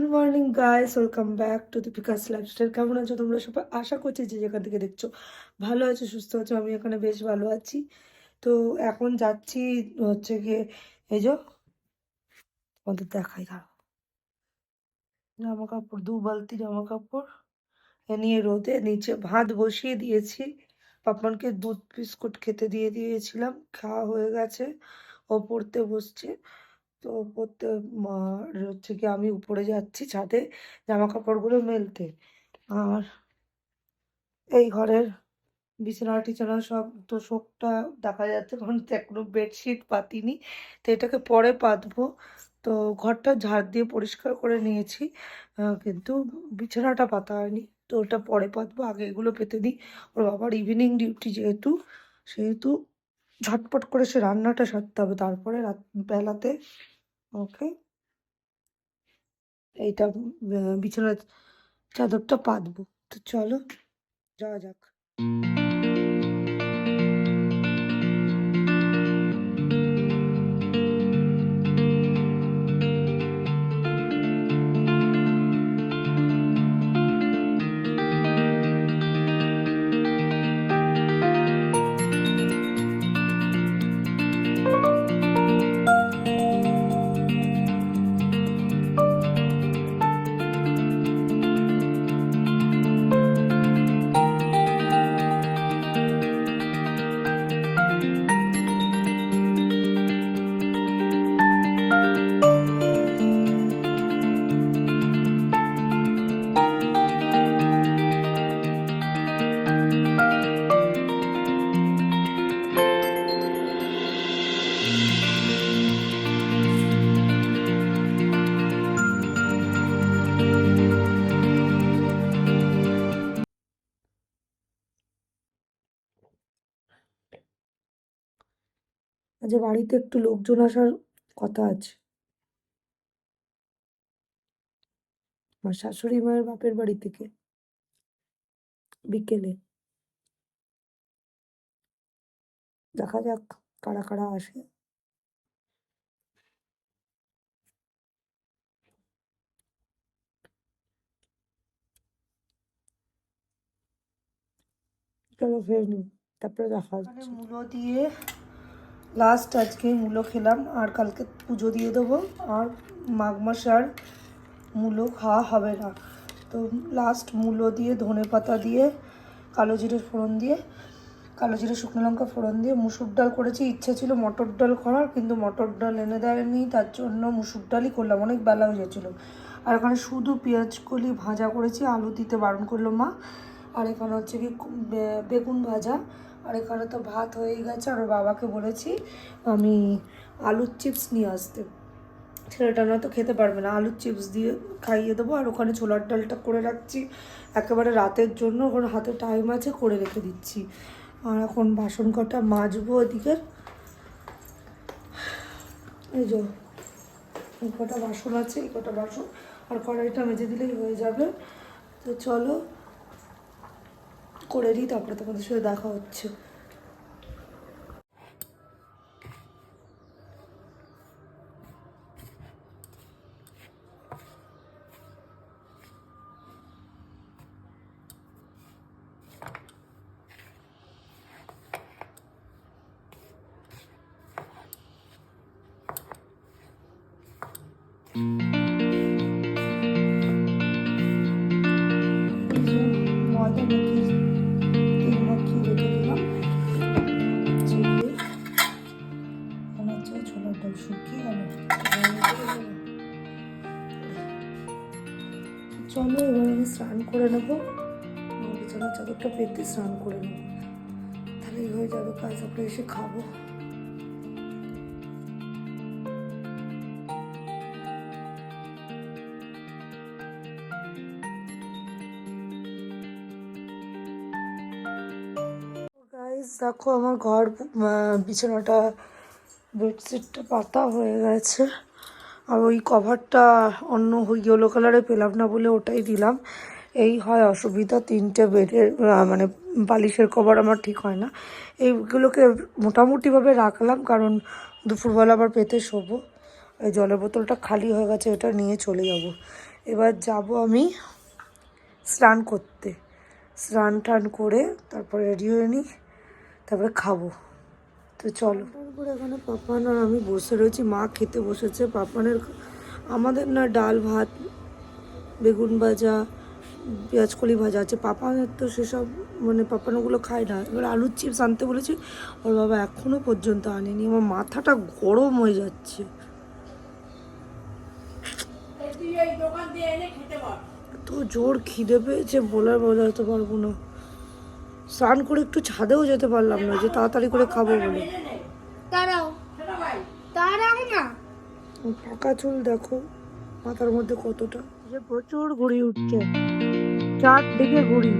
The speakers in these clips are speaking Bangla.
Good morning guys welcome back to Deepika's lifestyle কেমন আছো তোমরা সবাই? আশা করছি যে যেখান থেকে দেখছ ভালো আছো, সুস্থ আছো। আমি এখানে বেশ ভালো আছি। তো এখন যাচ্ছি হচ্ছে গিয়ে, এই যে তোমাদের দেখাই, দাঁড়াও। জামা কাপড় দু বালতি জামা কাপড় এ নিয়ে রোদে নিচে ভাত বসিয়ে দিয়েছি। পাপনকে দুধ বিস্কুট খেতে দিয়ে দিয়েছিলাম। খাওয়া হয়ে গেছে। ও পড়তে বসছে। তো আর হচ্ছে কি আমি উপরে যাচ্ছি ছাদে জামা কাপড়গুলো মেলতে। আর এই ঘরের বিছানা, টিছানা সব তো শোকটা দেখা যাচ্ছে, কারণ তো এখনও বেডশিট, পাতিনি। তো এটাকে পরে পাতবো। তো ঘরটা ঝাড় দিয়ে পরিষ্কার করে নিয়েছি। কিন্তু বিছানাটা পাতা হয়নি। তো ওটা পরে পাতবো, আগে এগুলো পেতে দিই। ওর বাবার ইভিনিং ডিউটি যেহেতু, সেহেতু ঝটপট করে সে রান্নাটা সারতে হবে। তারপরে রাত, বেলাতে, ওকে, এইটা বিছানার চাদরটা পাতবো। তো চলো, যাওয়া যাক। আজ বাড়িতে একটু লোকজন আসার কথা আছে। আমার শাশুড়ি মায়ের বাপের বাড়ি থেকে। বিকেলে। দেখা যাক কারা কারা আসে। চলো ফের তারপরে দেখা হচ্ছে। মূলো দিয়ে লাস্ট আজকে মূলো খেলাম, আর কালকে পুজো দিয়ে দেবো, আর মাঘ মাস আর মূলো খাওয়া হবে না। তো লাস্ট মূলো দিয়ে, ধনে পাতা দিয়ে, কালো জিরে ফোড়ন দিয়ে, কালো জিরে শুকনো লঙ্কা ফোড়ন দিয়ে, মুসুর ডাল করেছি, ইচ্ছে ছিল মটর ডাল করার, কিন্তু মটর ডাল এনে দেয়নি, তার জন্য মুসুর ডালই করলাম, অনেক বেলা হয়ে যাচ্ছিল। আর এখানে শুধু পেঁয়াজ কলি ভাজা করেছি, আলু দিতে বারণ করল মা, আর এখানে হচ্ছে কি বেগুন ভাজা আর এখানে তো ভাত হয়ে গেছে। আর বাবাকে বলেছি, আমি আলুর চিপস নিয়ে আসতে। ছেলেটা নয়তো খেতে পারবে না। আলুর চিপস দিয়ে খাইয়ে দেবো আর ওখানে ছোলার ডালটা করে রাখছি। একেবারে রাতের জন্য ওখানে হাতে টাইম আছে, করে রেখে দিচ্ছি। আর এখন বাসন কটা মাজবো ওদিকে। এই যে, এই কটা বাসন আছে, এই কটা বাসন। আর কড়াইটা মেজে দিলেই হয়ে যাবে। তো চলো করে দিই তারপরে তোমাদের সাথে দেখা হচ্ছে। ছোলার ডাল শুকিয়ে গেল। চলো, এবার আমি স্নান করে নেব। চাদরটা পেতে স্নান করে নেব। তাহলেই হয়ে যাবে কাজ এসে খাব। দেখো আমার ঘর বিছানাটা বেডশিটটা পাতা হয়ে গেছে। আর ওই কভারটা অন্য ইয়েলো কালারে পেলাম না বলে ওটাই দিলাম। এই হয় অসুবিধা, তিনটে বেডের মানে বালিশের কভার আমার ঠিক হয় না। এইগুলোকে মোটামুটিভাবে রাখলাম কারণ দুপুরবেলা আবার পেতে শোবো। এই জলের বোতলটা খালি হয়ে গেছে, এটা নিয়ে চলে যাব। এবার যাব আমি স্নান করতে। স্নান টান করে তারপরে রেডি হয়ে নিই, তারপরে খাব। তো চলো। তারপরে এখানে পাপান আর আমি বসে রয়েছি। মা খেতে বসেছে। পাপানের আমাদের না ডাল ভাত বেগুন ভাজা পেঁয়াজকলি ভাজা আছে। পাপানের তো সেসব মানে পাপান ওগুলো খায় না। এবার আলুর চিপস আনতে বলেছি। ওর বাবা এখনও পর্যন্ত আনেনি। আমার মাথাটা গরম হয়ে যাচ্ছে। এত জোর খিদে পেয়েছে বলার বোঝাতে পারব না। স্নান করে একটু ছাদেও যেতে পারলাম না যে তাড়াতাড়ি করে খাব বলে। দাঁড়াও। দাঁড়াও না। ফাঁকা চুল দেখো মাথার মধ্যে কতটা। যে প্রচুর ঘুড়ি উঠছে চারদিকে ঘুড়ি।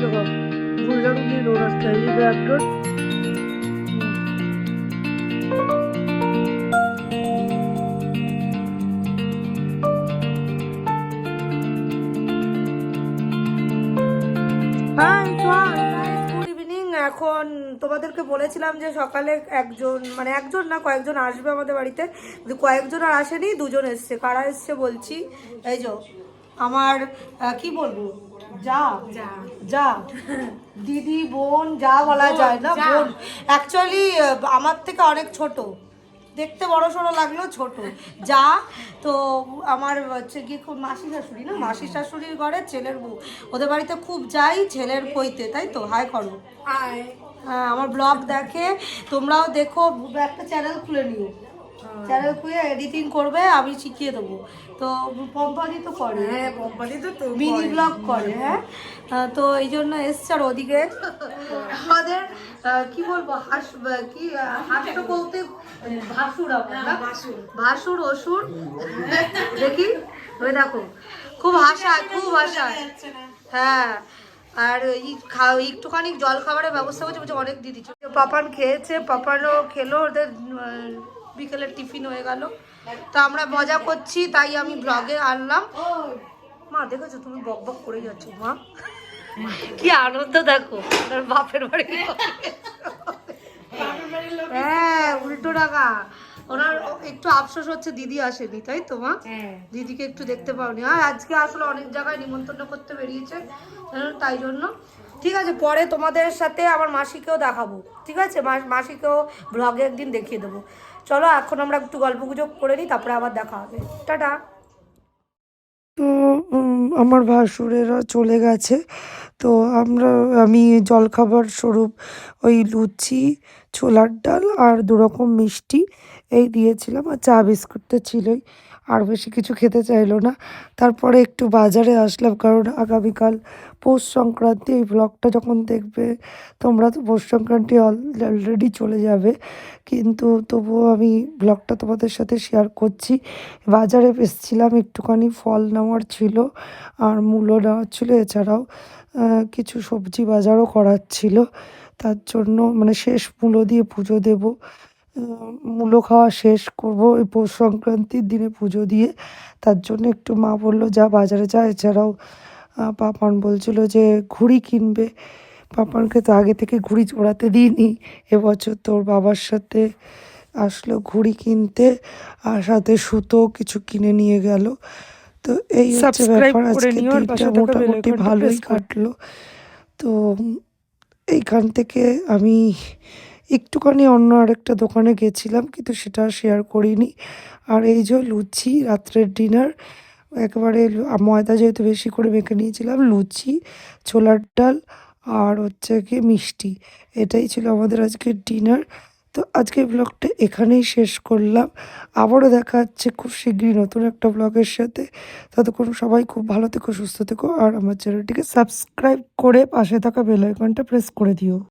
দেখো দিয়ে দৌড়াচ্ছে এই যে গুড ইভিনিং এখন তোমাদেরকে বলেছিলাম যে সকালে একজন মানে একজন না কয়েকজন আসবে আমাদের বাড়িতে। কয়েকজন আর আসেনি দুজন এসছে। কারা এসছে বলছি? এই যে আমার কি বলব? যা যা। দিদি বোন যা বলা যায় না বোন। অ্যাকচুয়ালি আমার থেকে অনেক ছোট। দেখতে বড় সড়ো লাগল ছোট। যা তো আমার হচ্ছে গিয়ে খুব মাসি শাশুড়ি না? মাসি শাশুড়ির ঘরে ছেলের বউ। ওদের বাড়িতে খুব যাই ছেলের কইতে তাই তো? হাই করো। হ্যাঁ আমার ব্লগ দেখে তোমরাও দেখো একটা চ্যানেল খুলে নিও। চ্যানেল খুলে এডিটিং করবে আমি শিখিয়ে দেবো। তো পম্পাদি তো করে। হ্যাঁ কোম্পানি তো মিনি ব্লগ করে হ্যাঁ? তো এই জন্য এসছে আর ওদিকে আমাদের কি বলব হাস কি হাস্য বলতে ভাসুর ভাসুর অসুর। দেখি ওই দেখো খুব হাসায় খুব হাসায় হ্যাঁ আর এই খা- একটুখানি জল খাবারের ব্যবস্থা করছে বলছে অনেক দিদি। পাপান খেয়েছে পাপানও খেলো ওদের বিকেলের টিফিন হয়ে গেল। তা আমরা মজা করছি তাই আমি ব্লগে আনলাম। মা দেখেছ তুমি বক বক করে যাচ্ছ মা? কি আনন্দ দেখো বাপের বাড়ি। হ্যাঁ উল্টো টাকা ওনার একটু আফসোস হচ্ছে দিদি আসেনি তাই তো মা? হ্যাঁ। দিদিকে একটু দেখতে পাওনি। আর আজকে আসলে অনেক জায়গায় নিমন্ত্রণ করতে বেরিয়েছে তাই জন্য। ঠিক আছে পরে তোমাদের সাথে আমার মাসিকেও দেখাবো। ঠিক আছে মাসিকেও ব্লগে একদিন দেখিয়ে দেবো। চলো, এখন আমরা একটু গল্প গুজব করে নিই, তারপরে আবার দেখা হবে। টাটা। তো আমার ভাসুরেরা চলে গেছে, তো আমরা, আমি জলখাবার স্বরূপ ওই লুচি, ছোলার ডাল আর দুরকম মিষ্টি এই দিয়েছিলাম, আর চা বিস্কুট তো ছিলই, আর বেশি কিছু খেতে চাইলো না। তারপরে একটু বাজারে আসলাম, কারণ আগামীকাল পৌষ সংক্রান্তি এই ব্লগটা যখন দেখবে, তোমরা তো পৌষ সংক্রান্তি অলরেডি চলে যাবে। কিন্তু তবুও আমি ব্লগটা তোমাদের সাথে শেয়ার করছি। বাজারে এসেছিলাম, একটুখানি ফল নেওয়ার ছিল আর মূলো নেওয়ার ছিল। এছাড়াও কিছু সবজি বাজারও করার ছিল। তার জন্য মানে শেষ মূলো দিয়ে পুজো দেব। মূলো খাওয়া শেষ করব এই পৌষ সংক্রান্তির দিনে পুজো দিয়ে। তার জন্য একটু মা বলল, যা বাজারে যা। এছাড়াও পাপান বলছিল যে ঘুড়ি কিনবে। পাপানকে তো আগে থেকে ঘুড়ি চড়াতে দিইনি। এবছর তোর বাবার সাথে আসলো ঘুড়ি কিনতে। আর সাথে সুতো কিছু কিনে নিয়ে গেল। তো এই হচ্ছে ব্যাপার। আজকে দিনটা মোটামুটি ভালোই কাটলো। তো এইখান থেকে আমি একটুখানি অন্য আরেকটা দোকানে গেছিলাম কিন্তু সেটা শেয়ার করিনি। আর এই যে লুচি রাত্রের ডিনার একেবারে ময়দা যেহেতু বেশি করে মেখে নিয়েছিলাম, লুচি, ছোলার ডাল আর হচ্ছে কি মিষ্টি। এটাই ছিল আমাদের আজকের ডিনার। তো আজকের ব্লগটা এখানেই শেষ করলাম। আবারও দেখা হচ্ছে খুব শীঘ্রই নতুন একটা ব্লগের সাথে। ততক্ষণ সবাই খুব ভালো থেকো, সুস্থ থেকো আর আমার চ্যানেলটিকে সাবস্ক্রাইব করে পাশে থাকা বেল আইকনটা প্রেস করে দিও।